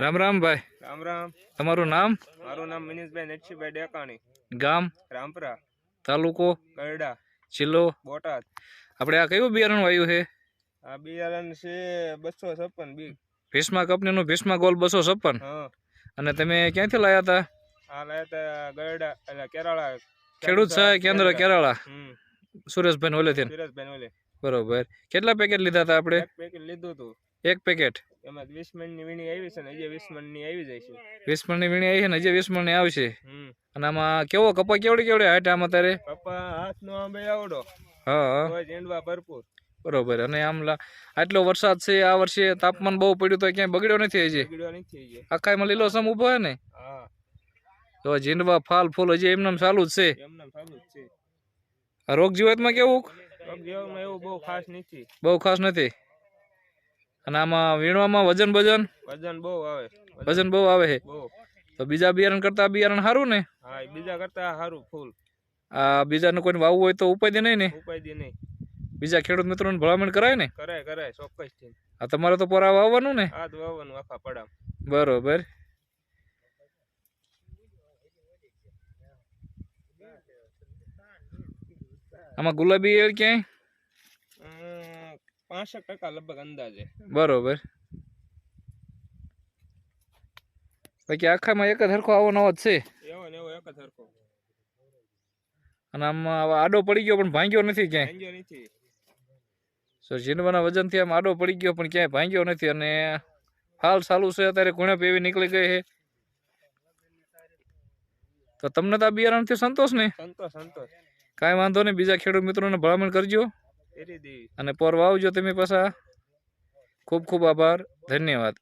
રામ રામ ભાઈ. રામ રામ. તમારું નામ? મારું નામ મનીષભાઈ નટશીભાઈ ડેકાણી. ગામ? રામપરા. તાલુકો? કરડા જિલ્લો? બોટાદ. આપણે આ કયું બિયારણ વાયું છે? આ બિયારણ છે બસો છપ્પન બી. ભીષ્મા કંપનીનું ભીષ્મા ગોલ બસો છપ્પન. હા. અને તમે ક્યાંથી લાયા હતા? આ લાયા તા ગરડા એટલે કેરાળા ખેડૂત સહાય કેન્દ્ર કેરાળા સુરેશભાઈ ઓલેથી સુરેશભાઈ ઓલે. બરોબર. કેટલા પેકેટ લીધા હતા આપણે? પેકેટ લીધું હતું. એક પેકેટ? એમાં વીસ મણની વીણી આવી છે ને હજી વીસ મણની આવી જાય છે. વીસ મણની વીણી આવી છે ને હજી વીસ મણની આવશે? અને આમાં કેવો કપા કેવડી કેવડી હાઈટ આમાં તારે? પપ્પા હાથનો આંબે આવડો. હા હા. ભરપૂર. બરોબર અને આમ આટલો વરસાદ છે આ વર્ષે તાપમાન બહુ પડ્યું તો ક્યાંય બગડ્યો નથી હજી? આખામાં લીલો સમ ઊભો હે ને? તો જીંડવા ફાલ ફૂલ હજી એમને એમ ચાલુ જ છે. એમને સારું જ છે. આ રોગ જીવાતમાં કેવું? રોગ એવું બહુ ખાસ નથી. બહુ ખાસ નથી? અને આમાં વીણવામાં વજન વજન વજન બહુ આવે. વજન બહુ આવે છે તો બીજા બિયારણ કરતા બિયારણ સારું ને? હા બીજા કરતા સારું ફૂલ. આ બીજાનું કોઈને વાવવું હોય તો ઉપાય દે નહીં ને? ઉપાય નહીં. બીજા ખેડૂત મિત્રોને ભલામણ કરાય ને? કરાય કરાય ચોક્કસથી. આ તમારે તો પોરા વાવવાનું ને? હા તો વાવવાનું આખા પડામ. બરોબર. આમાં ગુલાબી ક્યાંય? પાસઠ ટકા લગભગ અંદાજે. બરોબર. બાકી આખામાં એક જ હરખો આવો નવો જ છે. એવો ને એવો એક જ સરખો અને આમાં આડો પડી ગયો પણ ભાંગ્યો નથી ક્યાંય. ભાંગ્યો નથી. સો જીનવાના વજનથી આમ આડો પડી ગયો પણ ક્યાંય ભાંગ્યો નથી અને હાલ ચાલુ છે અત્યારે ગુણપ એવી નીકળી ગઈ છે. તો તમને તો આ બિયારણથી સંતોષ ને? સંતોષ સંતોષ. કાંઈ વાંધો નહીં બીજા ખેડૂત મિત્રોને ભલામણ કરજો. અને પોરવા આવજો તમે પાછા. ખૂબ ખૂબ આભાર. ધન્યવાદ.